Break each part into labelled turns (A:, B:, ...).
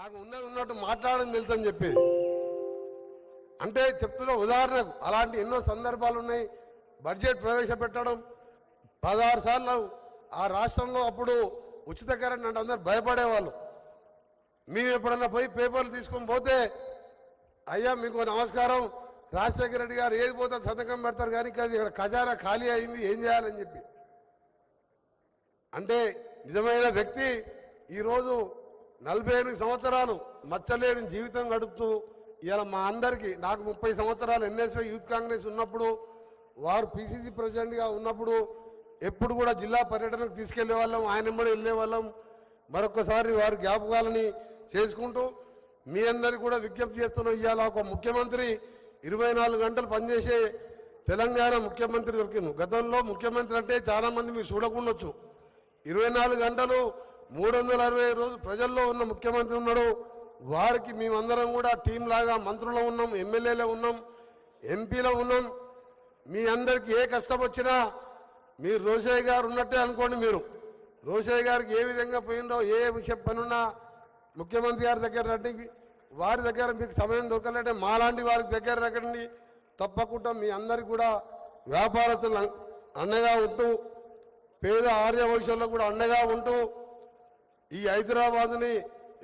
A: నాకు ఉన్నది ఉన్నట్టు మాట్లాడడం తెలుసు అని చెప్పేది. అంటే చెప్తున్న ఉదాహరణకు అలాంటి ఎన్నో సందర్భాలు ఉన్నాయి. బడ్జెట్ ప్రవేశపెట్టడం పదహారు సార్లు ఆ రాష్ట్రంలో అప్పుడు ఉచిత కరెంట్ అంటే అందరు భయపడేవాళ్ళు. మేము ఎప్పుడన్నా పోయి పేపర్లు తీసుకొని పోతే అయ్యా మీకు నమస్కారం. రాజశేఖర రెడ్డి గారు ఏది పోతే సంతకం పెడతారు కానీ ఇక్కడ ఖజానా ఖాళీ అయింది ఏం చేయాలని చెప్పి. అంటే నిజమైన వ్యక్తి ఈరోజు నలభై ఎనిమిది సంవత్సరాలు మచ్చలేని జీవితం గడుపుతూ ఇలా మా అందరికీ నాకు ముప్పై సంవత్సరాలు ఎన్ఎస్వై యూత్ కాంగ్రెస్ ఉన్నప్పుడు వారు పిసిసి ప్రెసిడెంట్గా ఉన్నప్పుడు ఎప్పుడు కూడా జిల్లా పర్యటనకు తీసుకెళ్ళే వాళ్ళం ఆయన కూడా వెళ్ళే వాళ్ళం. మరొకసారి వారి జ్ఞాపకాలని చేసుకుంటూ మీ అందరికి కూడా విజ్ఞప్తి చేస్తున్నాం. ఇవాళ ఒక ముఖ్యమంత్రి ఇరవై నాలుగు గంటలు పనిచేసే తెలంగాణ ముఖ్యమంత్రి దొరికింది. గతంలో ముఖ్యమంత్రి అంటే చాలామంది మీరు చూడకుండొచ్చు. ఇరవై నాలుగు గంటలు మూడు వందల అరవై రోజులు ప్రజల్లో ఉన్న ముఖ్యమంత్రి ఉన్నాడు. వారికి మేమందరం కూడా టీం లాగా మంత్రులు ఉన్నాం ఎమ్మెల్యేలో ఉన్నాం ఎంపీలో ఉన్నాం. మీ అందరికి ఏ కష్టం వచ్చినా మీరు రోషయ్య గారు ఉన్నట్టే అనుకోండి మీరు. రోషయ్య గారికి ఏ విధంగా పోయిందో ఏ విషయం పనున్నా ముఖ్యమంత్రి గారి దగ్గర రండి. వారి దగ్గర మీకు సమయం దొరకలేదంటే మాలాంటి వారి దగ్గర రండి. తప్పకుండా మీ అందరికి కూడా వ్యాపారస్తులు అన్- అండగా ఉంటూ పేద ఆర్య వైశ్యుల్లో కూడా అండగా ఉంటూ ఈ హైదరాబాద్ని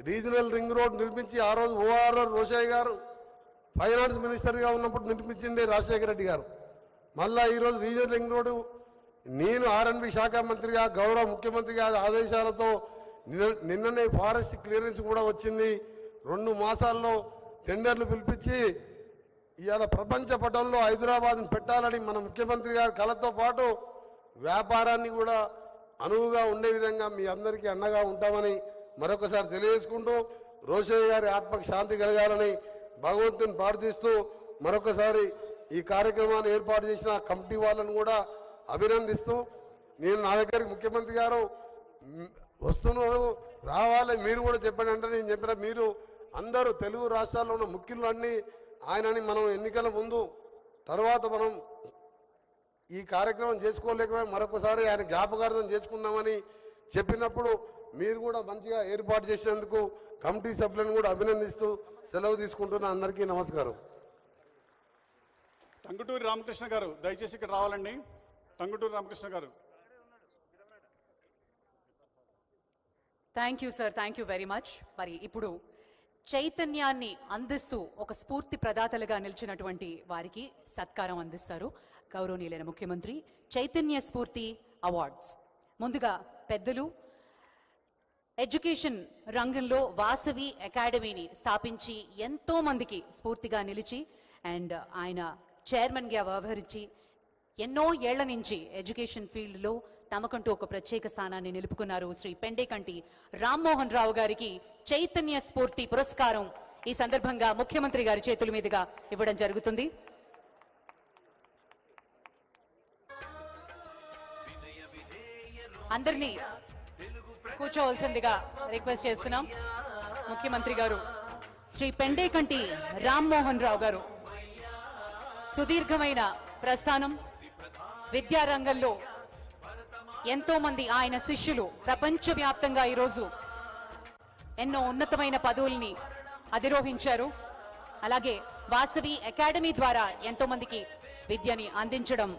A: రీజనల్ రింగ్ రోడ్ నిర్మించి ఆ రోజు ఓఆర్ఆర్ రోషయ్య గారు ఫైనాన్స్ మినిస్టర్గా ఉన్నప్పుడు నిర్మించింది రాజశేఖర రెడ్డి గారు. మళ్ళా ఈరోజు రీజనల్ రింగ్ రోడ్డు నేను ఆర్ఎన్బి శాఖ మంత్రిగా గౌరవ ముఖ్యమంత్రిగా ఆదేశాలతో నిన్ననే ఫారెస్ట్ క్లియరెన్స్ కూడా వచ్చింది. రెండు మాసాల్లో టెండర్లు పిలిపించి ఇవాళ ప్రపంచ పటంలో హైదరాబాద్ని పెట్టాలని మన ముఖ్యమంత్రి గారి కళతో పాటు వ్యాపారాన్ని కూడా అనువుగా ఉండే విధంగా మీ అందరికీ అండగా ఉంటామని మరొకసారి తెలియజేసుకుంటూ రోషయ్య గారి ఆత్మకు శాంతి కలగాలని భగవంతుని ప్రార్థిస్తూ మరొకసారి ఈ కార్యక్రమాన్ని ఏర్పాటు చేసిన కమిటీ వాళ్ళని కూడా అభినందిస్తూ నేను నా దగ్గరికి ముఖ్యమంత్రి గారు వస్తున్నారు రావాలి మీరు కూడా చెప్పండి అంటే నేను చెప్పిన మీరు అందరూ తెలుగు రాష్ట్రాల్లో ఉన్న ముఖ్యులు ఆయనని మనం ఎన్నికల ముందు తర్వాత మనం ఈ కార్యక్రమం చేసుకోలేకపోయి మరొకసారి ఆయన జ్ఞాపకార్థం చేసుకుందామని చెప్పినప్పుడు మీరు కూడా మంచిగా ఏర్పాటు చేసినందుకు కమిటీ సభ్యులను కూడా అభినందిస్తూ సెలవు తీసుకుంటున్న అందరికీ నమస్కారం.
B: టంగుటూరి రామకృష్ణ గారు దయచేసి ఇక్కడ రావాలండి. టంగుటూరి రామకృష్ణ గారు.
C: Thank you sir thank you very much మరి ఇప్పుడు చైతన్యాన్ని అందిస్తూ ఒక స్ఫూర్తి ప్రదాతలుగా నిలిచినటువంటి వారికి సత్కారం అందిస్తారు. గౌరవనీయులైన ముఖ్యమంత్రి చైతన్య స్ఫూర్తి అవార్డ్స్. ముందుగా పెద్దలు ఎడ్యుకేషన్ రంగంలో వాసవి అకాడమీని స్థాపించి ఎంతో మందికి స్ఫూర్తిగా నిలిచి అండ్ ఆయన చైర్మన్గా వ్యవహరించి ఎన్నో ఏళ్ళ నుంచి ఎడ్యుకేషన్ ఫీల్డ్లో తమకంటూ ఒక ప్రత్యేక స్థానాన్ని నిలుపుకున్నారు శ్రీ పెండేకంటి రామ్మోహన్ రావు గారికి చైతన్య స్ఫూర్తి పురస్కారం. ఈ సందర్భంగా ముఖ్యమంత్రి గారి చేతుల మీదుగా ఇవ్వడం జరుగుతుంది. అందరినీ కూర్చోవలసిందిగా రిక్వెస్ట్ చేస్తున్నాం. ముఖ్యమంత్రి గారు శ్రీ పెండేకంటి రామ్మోహన్ రావు గారు సుదీర్ఘమైన ప్రస్థానం విద్యారంగంలో ఎంతో మంది ఆయన శిష్యులు ప్రపంచవ్యాప్తంగా ఈరోజు ఎన్నో ఉన్నతమైన పదవుల్ని అధిరోహించారు. అలాగే వాసవి అకాడమీ ద్వారా ఎంతో మందికి విద్యని అందించడం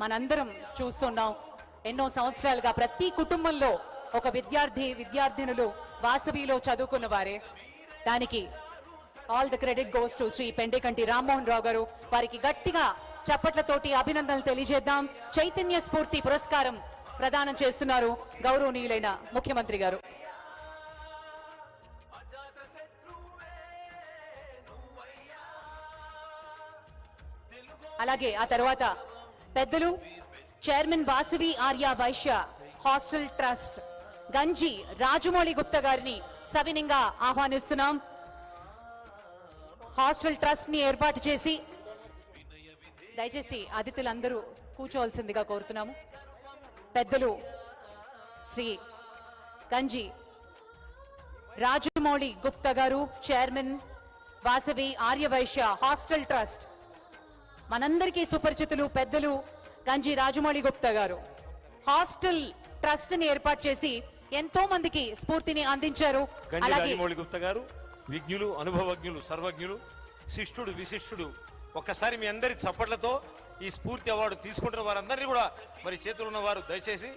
C: మనందరం చూస్తున్నాం. ఎన్నో సంవత్సరాలుగా ప్రతి కుటుంబంలో ఒక విద్యార్థి విద్యార్థినులు వాసవిలో చదువుకున్న వారే దానికి all the credit goes to Shri Pendekanti Rammohan Rao గారు. వారికి గట్టిగా చప్పట్లతోటి అభినందనలు తెలియజేద్దాం. చైతన్య స్ఫూర్తి పురస్కారం ప్రదానం చేస్తున్నారు గౌరవనీయులైన ముఖ్యమంత్రి గారు. అలాగే ఆ తర్వాత పెద్దలు chairman Vasavi Arya Vaishya hostel trust Ganji Rajamouli Gupta గారిని సవినంగా ఆహ్వానిస్తున్నాం. హాస్టల్ ట్రస్ట్ని ఏర్పాటు చేసి దయచేసి అతిథులందరూ కూర్చోవలసిందిగా కోరుతున్నాము. పెద్దలు శ్రీ గంజి రాజమౌళి గుప్తా గారు chairman Vasavi Aryavysya hostel trust మనందరికీ సుపరిచితులు పెద్దలు గంజి రాజమౌళి గుప్తా గారు. హాస్టల్ ట్రస్ట్ని ఏర్పాటు చేసి ఎంతో మందికి స్ఫూర్తిని అందించారు. అలాగే
D: రాజమౌళి గుప్తా గారు విజ్ఞులు అనుభవజ్ఞులు సర్వజ్ఞులు శిష్టుడు విశిష్టుడు ఒక్కసారి మీ అందరి చప్పట్లతో ఈ స్ఫూర్తి అవార్డు తీసుకుంటున్న వారందరినీ కూడా మరి చేతులు ఉన్న వారు దయచేసి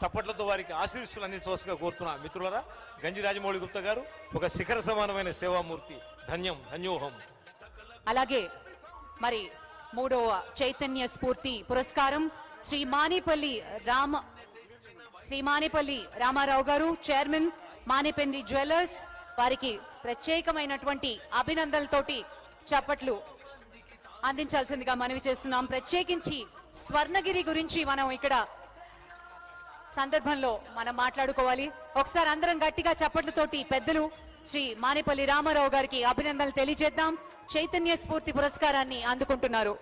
D: చప్పట్లతో వారికి ఆశీస్సులు అందించవలసిగా కోరుతున్నా మిత్రులరా. గంజి రాజమౌళి గుప్తా గారు ఒక శిఖర సమానమైన సేవామూర్తి. ధన్యం ధన్యోహం.
C: అలాగే మరి మూడవ చైతన్య స్ఫూర్తి పురస్కారం శ్రీ మానేపల్లి రామ శ్రీ మానేపల్లి రామారావు గారు చైర్మన్ మానేపల్లి జ్యువెలర్స్ వారికి ప్రత్యేకమైనటువంటి అభినందనలతోటి చప్పట్లు అందించాల్సిందిగా మనవి చేస్తున్నాం. ప్రత్యేకించి స్వర్ణగిరి గురించి మనం ఇక్కడ సందర్భంలో మనం మాట్లాడుకోవాలి. ఒకసారి అందరం గట్టిగా చప్పట్లతోటి పెద్దలు శ్రీ మానేపల్లి రామారావు గారికి అభినందనలు తెలియజేద్దాం. చైతన్య స్ఫూర్తి పురస్కారాన్ని అందుకుంటున్నారు.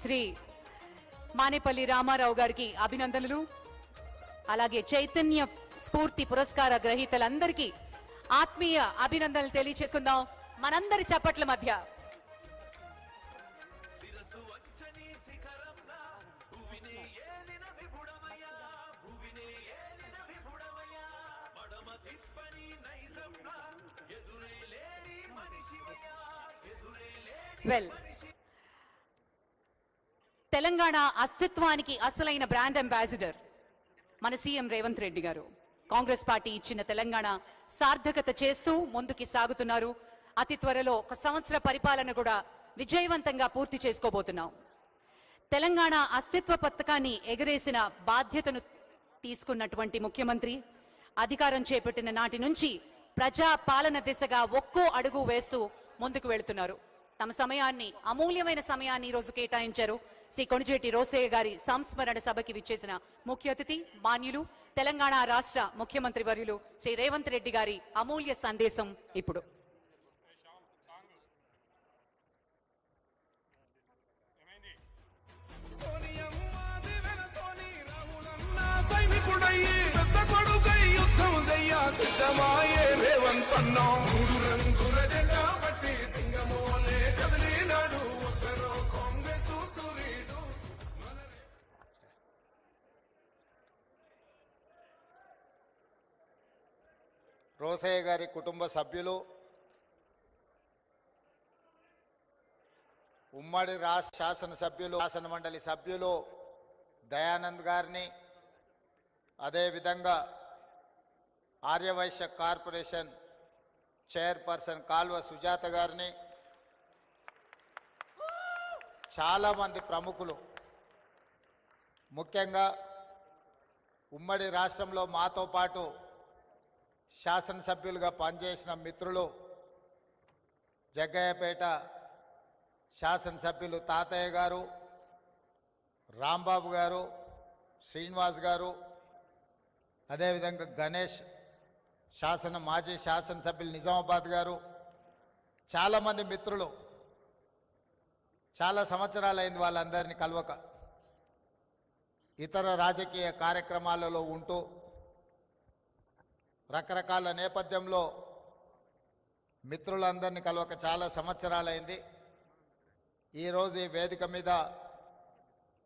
C: శ్రీ మానేపల్లి రామారావు గారికి అభినందనలు. అలాగే చైతన్య స్ఫూర్తి పురస్కార గ్రహీతలందరికీ ఆత్మీయ అభినందనలు తెలియచేసుకుందాం. మనందరి చప్పట్ల మధ్య. వెల్ తెలంగాణ అస్తిత్వానికి అసలైన బ్రాండ్ అంబాసిడర్ మన సీఎం రేవంత్ రెడ్డి గారు. కాంగ్రెస్ పార్టీ ఇచ్చిన తెలంగాణ సార్థకత చేస్తూ ముందుకి సాగుతున్నారు. అతి త్వరలో ఒక సంవత్సర పరిపాలన కూడా విజయవంతంగా పూర్తి చేసుకోబోతున్నాం. తెలంగాణ అస్తిత్వ పథకాన్ని ఎగరేసిన బాధ్యతను తీసుకున్నటువంటి ముఖ్యమంత్రి అధికారం చేపట్టిన నాటి నుంచి ప్రజా పాలన దిశగా ఒక్కో అడుగు వేస్తూ ముందుకు వెళుతున్నారు. తమ సమయాన్ని అమూల్యమైన సమయాన్ని ఈరోజు రోజు కేటాయించారు. శ్రీ కొణిజేటి రోసయ్య గారి సంస్మరణ సభకి విచ్చేసిన ముఖ్య అతిథి మాన్యులు తెలంగాణ రాష్ట్ర ముఖ్యమంత్రి వర్యులు శ్రీ రేవంత్ రెడ్డి గారి అమూల్య సందేశం ఇప్పుడు.
E: రోసయ్య గారి కుటుంబ సభ్యులు ఉమ్మడి రాష్ట్ర శాసనసభ్యులు శాసన మండలి సభ్యులు దయానంద్ గారిని అదేవిధంగా ఆర్యవైశ్య కార్పొరేషన్ చైర్పర్సన్ కాల్వ సుజాత గారిని చాలామంది ప్రముఖులు. ముఖ్యంగా ఉమ్మడి రాష్ట్రంలో మాతో పాటు శాసనసభ్యులుగా పనిచేసిన మిత్రులు జగ్గయ్యపేట శాసనసభ్యులు తాతయ్య గారు రాంబాబు గారు శ్రీనివాస్ గారు అదేవిధంగా గణేష్ శాసన మాజీ శాసనసభ్యులు నిజామాబాద్ గారు చాలామంది మిత్రులు. చాలా సంవత్సరాలైంది వాళ్ళందరినీ కలవక. ఇతర రాజకీయ కార్యక్రమాలలో ఉంటూ రకరకాల నేపథ్యంలో మిత్రులందరినీ కలవక చాలా సంవత్సరాలైంది. ఈరోజు ఈ వేదిక మీద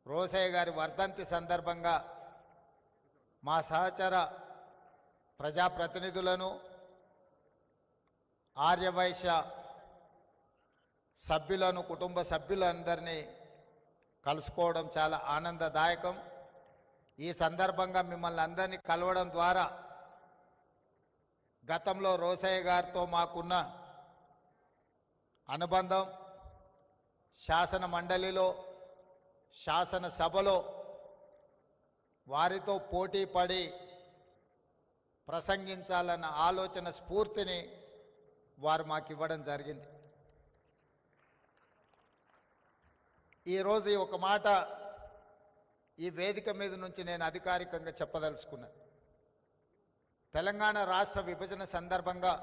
E: రోసయ్య గారి వర్ధంతి సందర్భంగా మా సహచర ప్రజాప్రతినిధులను ఆర్యవైశ్య సభ్యులను కుటుంబ సభ్యులందరినీ కలుసుకోవడం చాలా ఆనందదాయకం. ఈ సందర్భంగా మిమ్మల్ని అందరినీ కలవడం ద్వారా గతంలో రోసయ్య గారితో మాకున్న అనుబంధం శాసన మండలిలో శాసన సభలో వారితో పోటీ పడి ప్రసంగించాలన్న ఆలోచన స్ఫూర్తిని వారు మాకు ఇవ్వడం జరిగింది ఈరోజు ఒక మాట ఈ వేదిక మీద నుంచి నేను అధికారికంగా చెప్పదలుచుకున్నాను తెలంగాణ రాష్ట్ర విభజన సందర్భంగా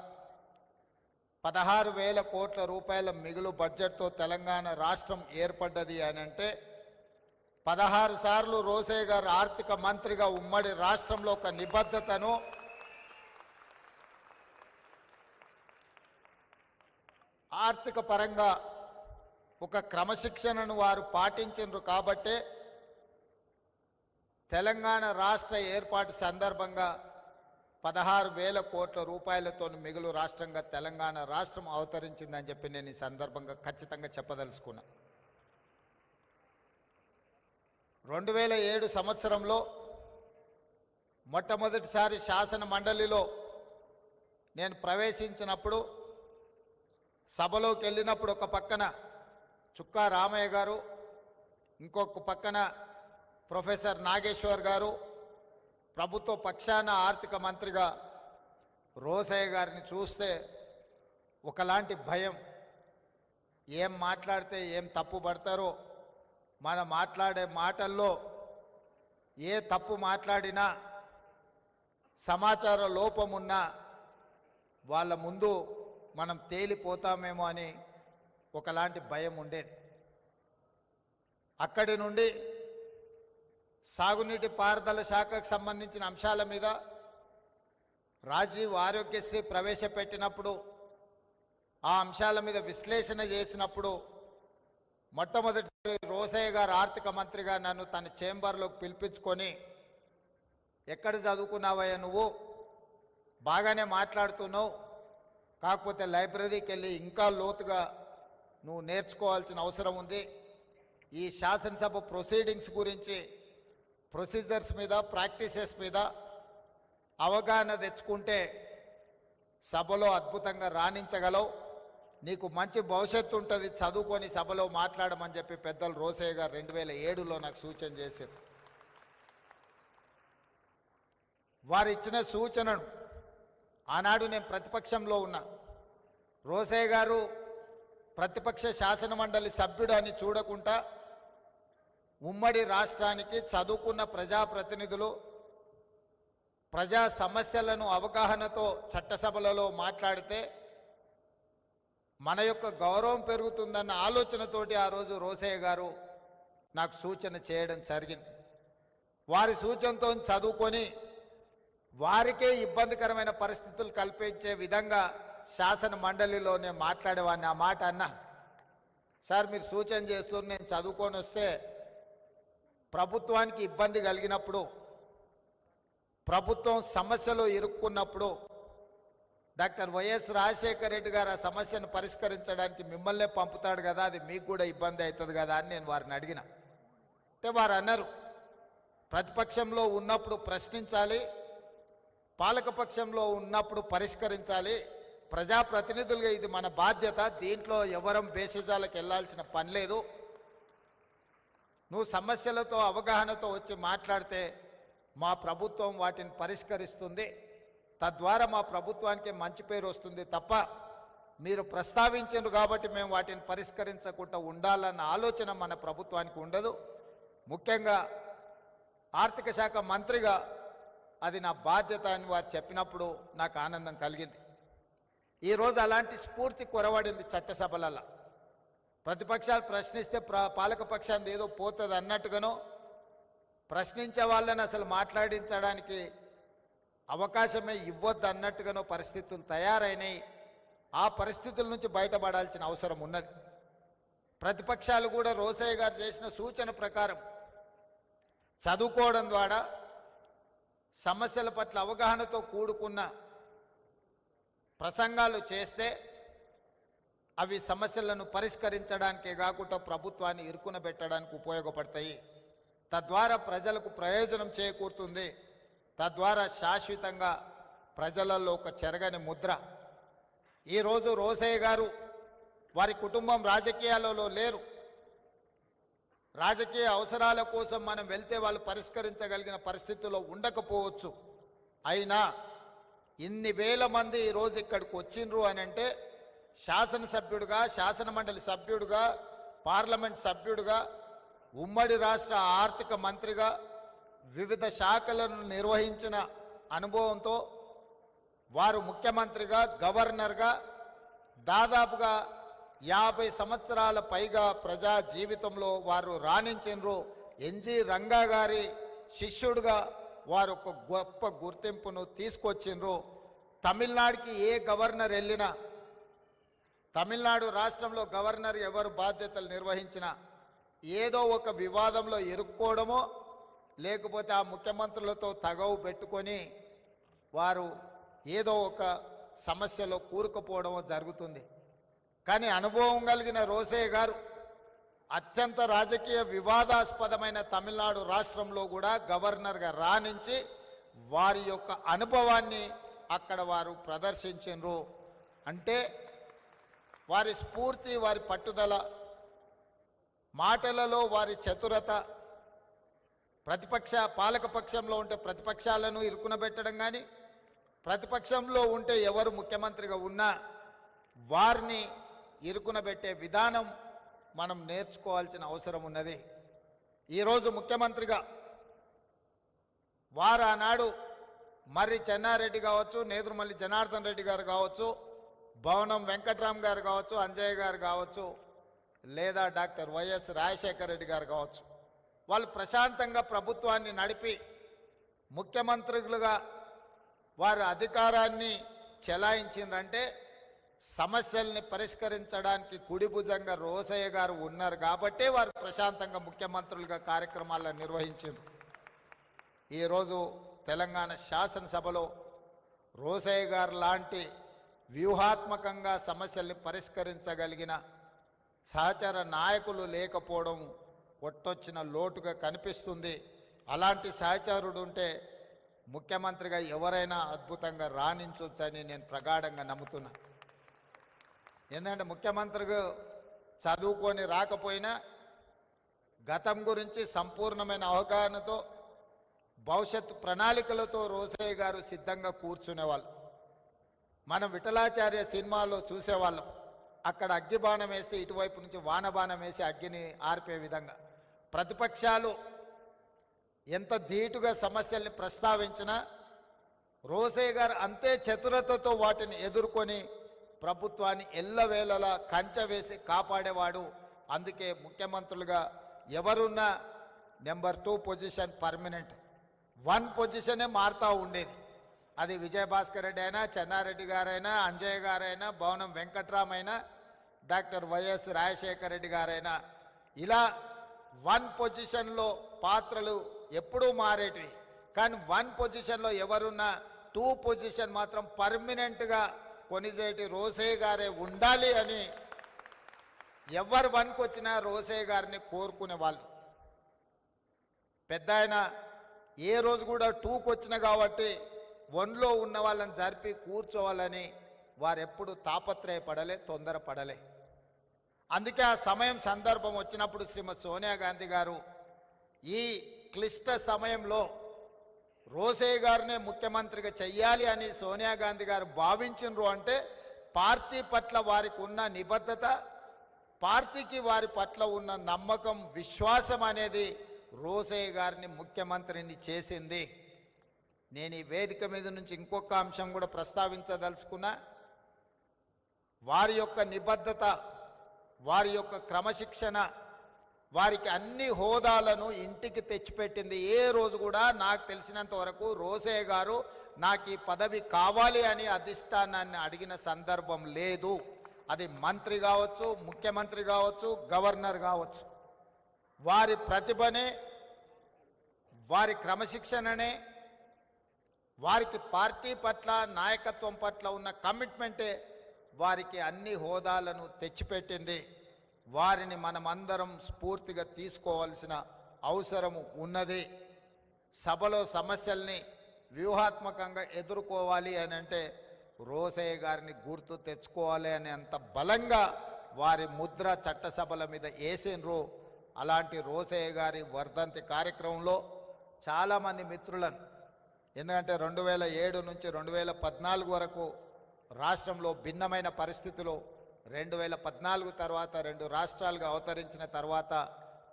E: పదహారు వేల కోట్ల రూపాయల మిగులు బడ్జెట్తో తెలంగాణ రాష్ట్రం ఏర్పడ్డది అని అంటే పదహారు సార్లు రోసే గారు ఆర్థిక మంత్రిగా ఉమ్మడి రాష్ట్రంలో ఒక నిబద్ధతను ఆర్థిక పరంగా ఒక క్రమశిక్షణను వారు పాటించరు కాబట్టే తెలంగాణ రాష్ట్ర ఏర్పాటు సందర్భంగా పదహారు వేల కోట్ల రూపాయలతో మిగులు రాష్ట్రంగా తెలంగాణ రాష్ట్రం అవతరించిందని చెప్పి నేను ఈ సందర్భంగా ఖచ్చితంగా చెప్పదలుచుకున్నా. రెండు వేల ఏడు సంవత్సరంలో మొట్టమొదటిసారి శాసన మండలిలో నేను ప్రవేశించినప్పుడు సభలోకి వెళ్ళినప్పుడు ఒక పక్కన చుక్కా రామయ్య గారు ఇంకొక పక్కన ప్రొఫెసర్ నాగేశ్వర్ గారు ప్రభుత్వ పక్షాన ఆర్థిక మంత్రిగా రోసయ్య గారిని చూస్తే ఒకలాంటి భయం. ఏం మాట్లాడితే ఏం తప్పు పడతారో మనం మాట్లాడే మాటల్లో ఏ తప్పు మాట్లాడినా సమాచార లోపమున్నా వాళ్ళ ముందు మనం తేలిపోతామేమో అని ఒకలాంటి భయం ఉండేది. అక్కడి నుండి సాగునీటి పారుదల శాఖకు సంబంధించిన అంశాల మీద రాజీవ్ ఆరోగ్యశ్రీ ప్రవేశపెట్టినప్పుడు ఆ అంశాల మీద విశ్లేషణ చేసినప్పుడు మొట్టమొదటిసారి రోసయ్య గారు ఆర్థిక మంత్రిగా నన్ను తన చేంబర్లోకి పిలిపించుకొని ఎక్కడ చదువుకున్నావయ్యా నువ్వు? బాగానే మాట్లాడుతున్నావు. కాకపోతే లైబ్రరీకి వెళ్ళి ఇంకా లోతుగా నువ్వు నేర్చుకోవాల్సిన అవసరం ఉంది. ఈ శాసనసభ ప్రొసీడింగ్స్ గురించి ప్రొసీజర్స్ మీద ప్రాక్టీసెస్ మీద అవగాహన తెచ్చుకుంటే సభలో అద్భుతంగా రాణించగలవు. నీకు మంచి భవిష్యత్తు ఉంటుంది చదువుకొని సభలో మాట్లాడమని చెప్పి పెద్దలు రోసయ్య గారు రెండు వేల ఏడులో నాకు సూచన చేశారు. వారు ఇచ్చిన సూచనను ఆనాడు నేను ప్రతిపక్షంలో ఉన్నా. రోసయ్య గారు ప్రతిపక్ష శాసన మండలి సభ్యుడు అని చూడకుండా ఉమ్మడి రాష్ట్రానికి చదువుకున్న ప్రజాప్రతినిధులు ప్రజా సమస్యలను అవగాహనతో చట్టసభలలో మాట్లాడితే మన యొక్క గౌరవం పెరుగుతుందన్న ఆలోచనతోటి ఆ రోజు రోసయ్య గారు నాకు సూచన చేయడం జరిగింది. వారి సూచనతో చదువుకొని వారికే ఇబ్బందికరమైన పరిస్థితులు కల్పించే విధంగా శాసన మండలిలో నేను మాట్లాడేవాడిని. ఆ మాట అన్నా సార్ మీరు సూచన చేస్తూ నేను చదువుకొని వస్తే ప్రభుత్వానికి ఇబ్బంది కలిగినప్పుడు ప్రభుత్వం సమస్యలో ఇరుక్కున్నప్పుడు డాక్టర్ వైఎస్ రాజశేఖర రెడ్డి గారు ఆ సమస్యను పరిష్కరించడానికి మిమ్మల్నే పంపుతాడు కదా అది మీకు కూడా ఇబ్బంది అవుతుంది కదా అని నేను వారిని అడిగిన. అయితే వారు అన్నారు ప్రతిపక్షంలో ఉన్నప్పుడు ప్రశ్నించాలి పాలకపక్షంలో ఉన్నప్పుడు పరిష్కరించాలి ప్రజాప్రతినిధులుగా ఇది మన బాధ్యత దీంట్లో ఎవరం భేషజాలకు వెళ్ళాల్సిన పని లేదు నువ్వు సమస్యలతో అవగాహనతో వచ్చి మాట్లాడితే మా ప్రభుత్వం వాటిని పరిష్కరిస్తుంది. తద్వారా మా ప్రభుత్వానికి మంచి పేరు వస్తుంది తప్ప మీరు ప్రస్తావించారు కాబట్టి మేము వాటిని పరిష్కరించకుండా ఉండాలన్న ఆలోచన మన ప్రభుత్వానికి ఉండదు. ముఖ్యంగా ఆర్థిక శాఖ మంత్రిగా అది నా బాధ్యత అని వారు చెప్పినప్పుడు నాకు ఆనందం కలిగింది. ఈరోజు అలాంటి స్ఫూర్తి కొరవడింది చట్టసభలలో ప్రతిపక్షాలు ప్రశ్నిస్తే ప్ర పాలకపక్షాన్ని ఏదో పోతుంది అన్నట్టుగానో ప్రశ్నించే వాళ్ళని అసలు మాట్లాడించడానికి అవకాశమే ఇవ్వద్దు అన్నట్టుగానో పరిస్థితులు తయారైనాయి. ఆ పరిస్థితుల నుంచి బయటపడాల్సిన అవసరం ఉన్నది. ప్రతిపక్షాలు కూడా రోసయ్య గారు చేసిన సూచన ప్రకారం చదువుకోవడం ద్వారా సమస్యల పట్ల అవగాహనతో కూడుకున్న ప్రసంగాలు చేస్తే అవి సమస్యలను పరిష్కరించడానికే కాకుండా ప్రభుత్వాన్ని ఇరుకున పెట్టడానికి ఉపయోగపడతాయి. తద్వారా ప్రజలకు ప్రయోజనం చేకూరుతుంది. తద్వారా శాశ్వతంగా ప్రజలలో ఒక చెరగని ముద్ర. ఈరోజు రోసయ్య గారు వారి కుటుంబం రాజకీయాలలో లేరు. రాజకీయ అవసరాల కోసం మనం వెళ్తే వాళ్ళు పరిష్కరించగలిగిన పరిస్థితుల్లో ఉండకపోవచ్చు. అయినా ఇన్ని వేల మంది ఈరోజు ఇక్కడికి వచ్చిండ్రు అని అంటే శాసనసభ్యుడుగా శాసనమండలి సభ్యుడుగా సభ్యుడిగా పార్లమెంట్ సభ్యుడిగా ఉమ్మడి రాష్ట్ర ఆర్థిక మంత్రిగా వివిధ శాఖలను నిర్వహించిన అనుభవంతో వారు ముఖ్యమంత్రిగా గవర్నర్గా దాదాపుగా యాభై సంవత్సరాల పైగా ప్రజా జీవితంలో వారు రాణించినరు. ఎన్జి రంగా గారి శిష్యుడుగా వారు ఒక గొప్ప గుర్తింపును తీసుకొచ్చిండ్రు. తమిళనాడుకి ఏ గవర్నర్ వెళ్ళినా తమిళనాడు రాష్ట్రంలో గవర్నర్ ఎవరు బాధ్యతలు నిర్వహించినా ఏదో ఒక వివాదంలో ఇరుక్కోవడమో లేకపోతే ఆ ముఖ్యమంత్రులతో తగవు పెట్టుకొని వారు ఏదో ఒక సమస్యలో కూరుకుపోవడమో జరుగుతుంది. కానీ అనుభవం కలిగిన రోసయ్య గారు అత్యంత రాజకీయ వివాదాస్పదమైన తమిళనాడు రాష్ట్రంలో కూడా గవర్నర్గా రాణించి వారి యొక్క అనుభవాన్ని అక్కడ వారు ప్రదర్శించారు అంటే వారి స్ఫూర్తి వారి పట్టుదల మాటలలో వారి చతురత ప్రతిపక్ష పాలక పక్షంలో ఉంటే ప్రతిపక్షాలను ఇరుకునబెట్టడం కానీ ప్రతిపక్షంలో ఉంటే ఎవరు ముఖ్యమంత్రిగా ఉన్నా వారిని ఇరుకునబెట్టే విధానం మనం నేర్చుకోవాల్సిన అవసరం ఉన్నది. ఈరోజు ముఖ్యమంత్రిగా వారు ఆనాడు మర్రి చెన్నారెడ్డి కావచ్చు నేదురుమల్లి జనార్దన్ రెడ్డి గారు కావచ్చు భవనం వెంకట్రామ్ గారు కావచ్చు అంజయ్య గారు కావచ్చు లేదా డాక్టర్ వైఎస్ రాజశేఖర రెడ్డి గారు కావచ్చు. వాళ్ళు ప్రశాంతంగా ప్రభుత్వాన్ని నడిపి ముఖ్యమంత్రులుగా వారు అధికారాన్ని చెలాయించిందంటే సమస్యల్ని పరిష్కరించడానికి కుడి భుజంగా రోసయ్య గారు ఉన్నారు కాబట్టే వారు ప్రశాంతంగా ముఖ్యమంత్రులుగా కార్యక్రమాలను నిర్వహించారు. ఈరోజు తెలంగాణ శాసనసభలో రోసయ్య గారు లాంటి వ్యూహాత్మకంగా సమస్యల్ని పరిష్కరించగలిగిన సహచర నాయకులు లేకపోవడం కొట్టొచ్చిన లోటుగా కనిపిస్తుంది. అలాంటి సహచరుడు ఉంటే ముఖ్యమంత్రిగా ఎవరైనా అద్భుతంగా రాణించవచ్చని నేను ప్రగాఢంగా నమ్ముతున్నా. ఎందుకంటే ముఖ్యమంత్రిగా చదువుకొని రాకపోయినా గతం గురించి సంపూర్ణమైన అవగాహనతో భవిష్యత్తు ప్రణాళికలతో రోసయ్య గారు సిద్ధంగా కూర్చునేవాళ్ళు. మనం విఠలాచార్య సినిమాలో చూసేవాళ్ళం. అక్కడ అగ్గి బాణం వేస్తే ఇటువైపు నుంచి వాన బాణం వేసి అగ్గిని ఆర్పే విధంగా. ప్రతిపక్షాలు ఎంత ధీటుగా సమస్యల్ని ప్రస్తావించినా రోసయ్య గారు అంతే చతురతతో వాటిని ఎదుర్కొని ప్రభుత్వాన్ని ఎల్లవేళలా కంచె వేసి కాపాడేవాడు. అందుకే ముఖ్యమంత్రులుగా ఎవరున్నా number two position permanent. One పొజిషనే మారుతూ ఉండేది. అది విజయభాస్కర్ రెడ్డి అయినా చెన్నారెడ్డి గారైనా అంజయ్య గారైనా భవనం వెంకట్రామైనా డాక్టర్ వైఎస్ రాజశేఖర రెడ్డి గారైనా. ఇలా వన్ పొజిషన్లో పాత్రలు ఎప్పుడూ మారేటివి. కానీ వన్ పొజిషన్లో ఎవరున్నా టూ పొజిషన్ మాత్రం పర్మనెంట్గా కొనిజేటి రోసే గారే ఉండాలి అని ఎవరు వన్కి వచ్చినా రోసే గారిని కోరుకునే వాళ్ళు. పెద్ద ఆయన ఏ రోజు కూడా టూకి వచ్చిన కాబట్టి వన్లో ఉన్న వాళ్ళని జరిపి కూర్చోవాలని వారెప్పుడు తాపత్రయపడలే తొందరపడలే. అందుకే ఆ సమయం సందర్భం వచ్చినప్పుడు శ్రీమతి సోనియా గాంధీ గారు ఈ క్లిష్ట సమయంలో రోసే గారినే ముఖ్యమంత్రిగా చెయ్యాలి అని సోనియా గాంధీ గారు భావించిండ్రు అంటే పార్టీ పట్ల వారికి ఉన్న నిబద్ధత పార్టీకి వారి పట్ల ఉన్న నమ్మకం విశ్వాసం అనేది రోసే గారిని ముఖ్యమంత్రిని చేసింది. నేను ఈ వేదిక మీద నుంచి ఇంకొక అంశం కూడా ప్రస్తావించదలుచుకున్నా వారి యొక్క నిబద్ధత వారి యొక్క క్రమశిక్షణ వారికి అన్ని హోదాలను ఇంటికి తెచ్చిపెట్టింది ఏ రోజు కూడా నాకు తెలిసినంత వరకు రోసే గారు నాకు ఈ పదవి కావాలి అని అధిష్టానాన్ని అడిగిన సందర్భం లేదు. అది మంత్రి కావచ్చు ముఖ్యమంత్రి కావచ్చు గవర్నర్ కావచ్చు. వారి ప్రతిభనే వారి క్రమశిక్షణనే వారికి పార్టీ పట్ల నాయకత్వం పట్ల ఉన్న కమిట్మెంటే వారికి అన్ని హోదాలను తెచ్చిపెట్టింది. వారిని మనమందరం స్ఫూర్తిగా తీసుకోవాల్సిన అవసరము ఉన్నది. సభలో సమస్యల్ని వ్యూహాత్మకంగా ఎదుర్కోవాలి అని అంటే రోసయ్య గారిని గుర్తు తెచ్చుకోవాలి అని అంత బలంగా వారి ముద్ర చట్టసభల మీద వేసినరు అలాంటి రోసయ్య గారి వర్ధంతి కార్యక్రమంలో చాలామంది మిత్రులను ఎందుకంటే రెండు వేల ఏడు నుంచి రెండు వేల పద్నాలుగు వరకు రాష్ట్రంలో భిన్నమైన పరిస్థితులు రెండు వేల పద్నాలుగు తర్వాత రెండు రాష్ట్రాలుగా అవతరించిన తర్వాత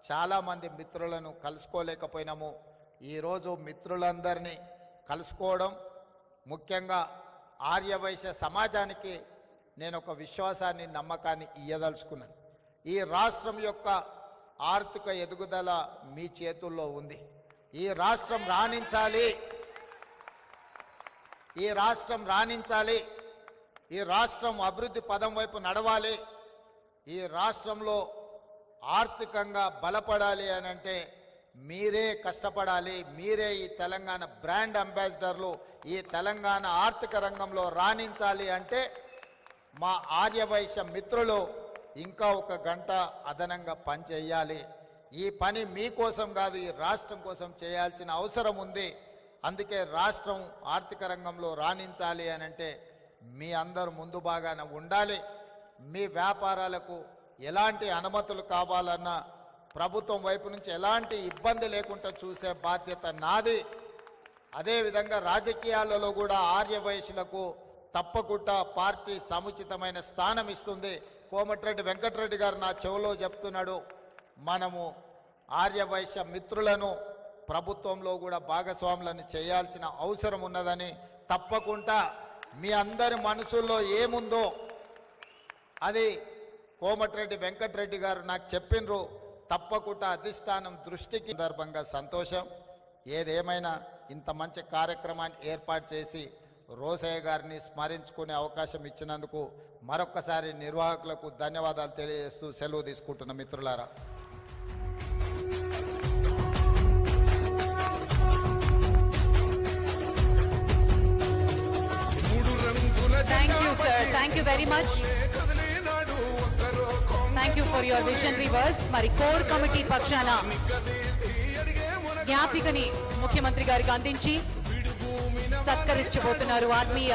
E: చాలామంది మిత్రులను కలుసుకోలేకపోయినాము. ఈరోజు మిత్రులందరినీ కలుసుకోవడం ముఖ్యంగా ఆర్యవైశ్య సమాజానికి నేను ఒక విశ్వాసాన్ని నమ్మకాన్ని ఇయ్యదలుచుకున్నాను. ఈ రాష్ట్రం యొక్క ఆర్థిక ఎదుగుదల మీ చేతుల్లో ఉంది. ఈ రాష్ట్రం రాణించాలి. ఈ రాష్ట్రం రాణించాలి. ఈ రాష్ట్రం అభివృద్ధి పదం వైపు నడవాలి. ఈ రాష్ట్రంలో ఆర్థికంగా బలపడాలి అని అంటే మీరే కష్టపడాలి. మీరే ఈ తెలంగాణ బ్రాండ్ అంబాసిడర్లు ఈ తెలంగాణ ఆర్థిక రంగంలో రాణించాలి అంటే మా ఆర్యవైశ్య మిత్రులు ఇంకా ఒక గంట అదనంగా పని చేయాలి. ఈ పని మీకోసం కాదు ఈ రాష్ట్రం కోసం చేయాల్సిన అవసరం ఉంది. అందుకే రాష్ట్రం ఆర్థిక రంగంలో రాణించాలి అని అంటే మీ అందరు ముందు బాగానే ఉండాలి. మీ వ్యాపారాలకు ఎలాంటి అనుమతులు కావాలన్నా ప్రభుత్వం వైపు నుంచి ఎలాంటి ఇబ్బంది లేకుండా చూసే బాధ్యత నాది. అదేవిధంగా రాజకీయాలలో కూడా ఆర్యవయసులకు తప్పకుండా పార్టీ సముచితమైన స్థానం ఇస్తుంది. కోమటిరెడ్డి వెంకటరెడ్డి గారు నా చెవిలో చెప్తున్నాడు మనము ఆర్యవైశ్య మిత్రులను ప్రభుత్వంలో కూడా భాగస్వాములను చేయాల్సిన అవసరం ఉన్నదని తప్పకుండా మీ అందరి మనసుల్లో ఏముందో అది కోమటిరెడ్డి వెంకటరెడ్డి గారు నాకు చెప్పినరు. తప్పకుండా అధిష్టానం దృష్టికి సందర్భంగా సంతోషం. ఏదేమైనా ఇంత మంచి కార్యక్రమాన్ని ఏర్పాటు చేసి రోసయ్య గారిని స్మరించుకునే అవకాశం ఇచ్చినందుకు మరొక్కసారి నిర్వాహకులకు ధన్యవాదాలు తెలియజేస్తూ సెలవు తీసుకుంటున్న మిత్రులారా.
C: Thank you very much thank you for your visionary words మరి కోర్ కమిటీ పక్షాన జ్ఞాపికని ముఖ్యమంత్రి గారికి అందించి సత్కరించబోతున్నారు ఆత్మీయ